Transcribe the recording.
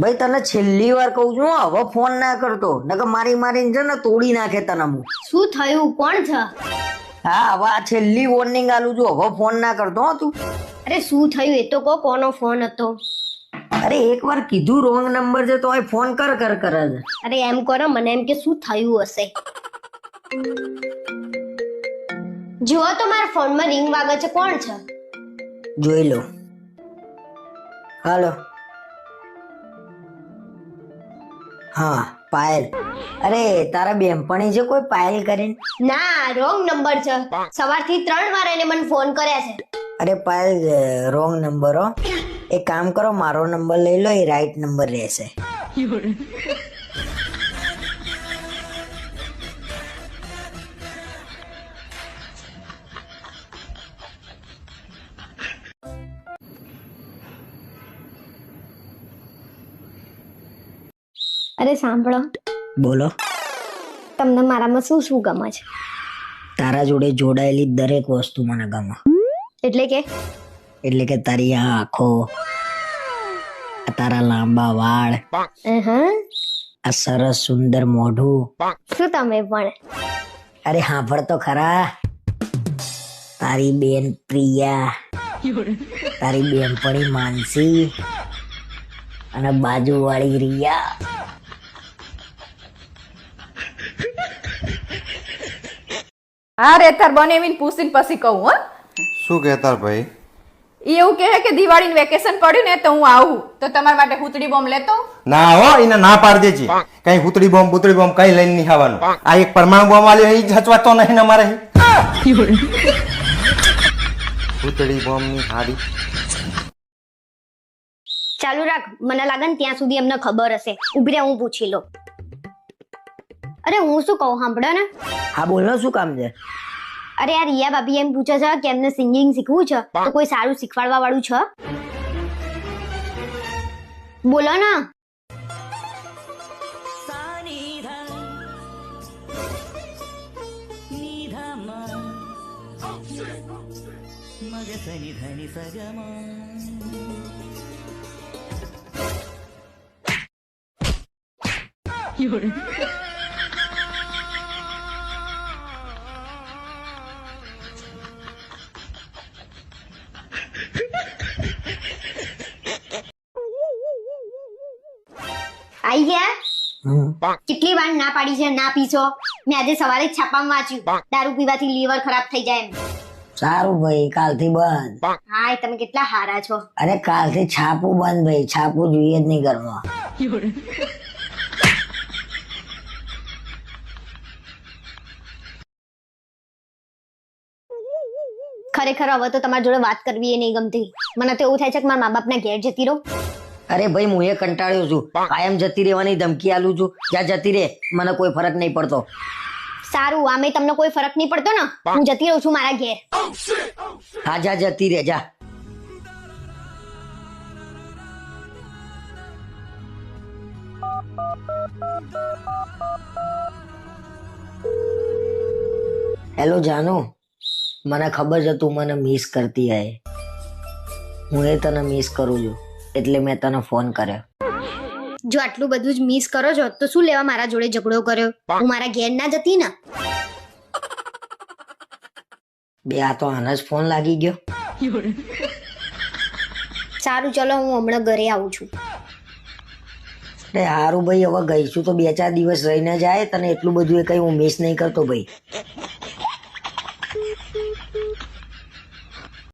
ભાઈ તને છેલ્લી વાર કહું છું હો, હવે ફોન ના કરતો. નકર મારી મારીને છે ને તોડી નાખે તને હું. શું થયું? કોણ છે? હા હવે આ છેલ્લી વોર્નિંગ આલું છું હવે ફોન ના કરતો તું. અરે શું થયું? એ તો કહો કોનો ફોન હતો? અરે એકવાર કીધું રોંગ નંબર છે તો ફોન કર કર કરે છે. અરે એમ કરો મને એમ કે શું થયું હશે? જુઓ તો મારા ફોનમાં રિંગ વાગે છે. કોણ છે? જોઈ લો. હાલો. હા પાયલ. અરે તારા બેનપણી છે કોઈ પાયલ કરીને? ના રોંગ નંબર છે. સવારથી ત્રણ વાર એને મને ફોન કર્યા છે. અરે પાયલ રોંગ નંબર હો. એક કામ કરો મારો નંબર લઈ લો એ રાઈટ નંબર રહેશે. અરે સાંભળો. બોલો. તમને મારામાં શું શું ગમે છે? તારા જોડે જોડાયેલી દરેક વસ્તુ મને ગમે. એટલે કે? એટલે કે તારી આ આંખો આ તારા લાંબા વાળ. આ સરસ સુંદર મોઢું. શું તમે પણ? અરે હાંભળ તો ખરા. તારી બેન પ્રિયા તારી બેનપણી માનસી અને બાજુવાળી રિયા. હા રેતાર બનેવીને પૂછીને પછી કહું હો. શું કહેતાર ભાઈ? ઈ એવું કહે કે દિવાળીનું વેકેશન પડ્યું ને તો હું આવું. તો તમારા માટે હુતડી બોમ્બ લેતો? ના હો એને ના પાડ દેજે. કઈ હુતડી બોમ્બ બુતડી બોમ્બ કઈ લઈને નહીં આવવાનું. આ એક પરમાણુ બોમ્બ વાળી એ જ હચવાતો નહીં ને અમારે. હુતડી બોમ્બની હાડી. ચાલુ રાખ. મને લાગે ને ત્યાં સુધી એમને ખબર હશે. ઊભી રહે હું પૂછી લઉં. અરે હું શું કહું સાંભળો ને. હા બોલો શું કામ છે? અરે આ રિયા ભાભી એમ પૂછે છે કે એમને સિંગિંગ શીખવું છે? તો કોઈ સારું શીખવાડવા વાળું છે? બોલો ને. આઈ ગયા કેટલી વાર ના પાડી છે ના પીછો મેં આજે સવારે છાપામાં વાંચ્યું. દારૂ પીવાથી લીવર ખરાબ થઈ જાય એમ. સારું ભાઈ કાલથી બંધ. હા તમે કેટલા હારા છો. અરે કાલથી છાપું બંધ ભાઈ છાપું જોઈએ જ નહીં ઘરમાં. ખરેખર હવે તો તમારી જોડે વાત કરવી એ નહીં ગમતી. મને તો એવું થાય છે કે મારા મા બાપના ઘેર જતી રહું. અરે ભાઈ હું એ કંટાળ્યો છું. કાયમ જતી રહેવાની ધમકી આલું છું. જ્યાં જતી રહે મને કોઈ ફરક નહીં પડતો. સારું આમે તમને કોઈ ફરક નહીં પડતો ને? હું જતી રહું છું મારા ઘેર. હા જા જતી રહે જા. હેલો જાનુ. મને ખબર છે તું મને મિસ કરતી હે હું એ તને મિસ કરું છું. એટલે મેં તને ફોન કર્યો. જો આટલું બધું જ મિસ કરો છો તો શું લેવા મારા જોડે ઝઘડો કર્યો? હું મારા ઘેર ના જતી ને? બે આ તો આને જ ફોન લાગી ગયો. સારું ચલો હું હમણાં ઘરે આવું છું. અરે સારું ભાઈ હવે ગઈશું તો બે ચાર દિવસ રહીને જાય તને એટલું બધું એ કઈ હું મિસ નહીં કરતો ભાઈ.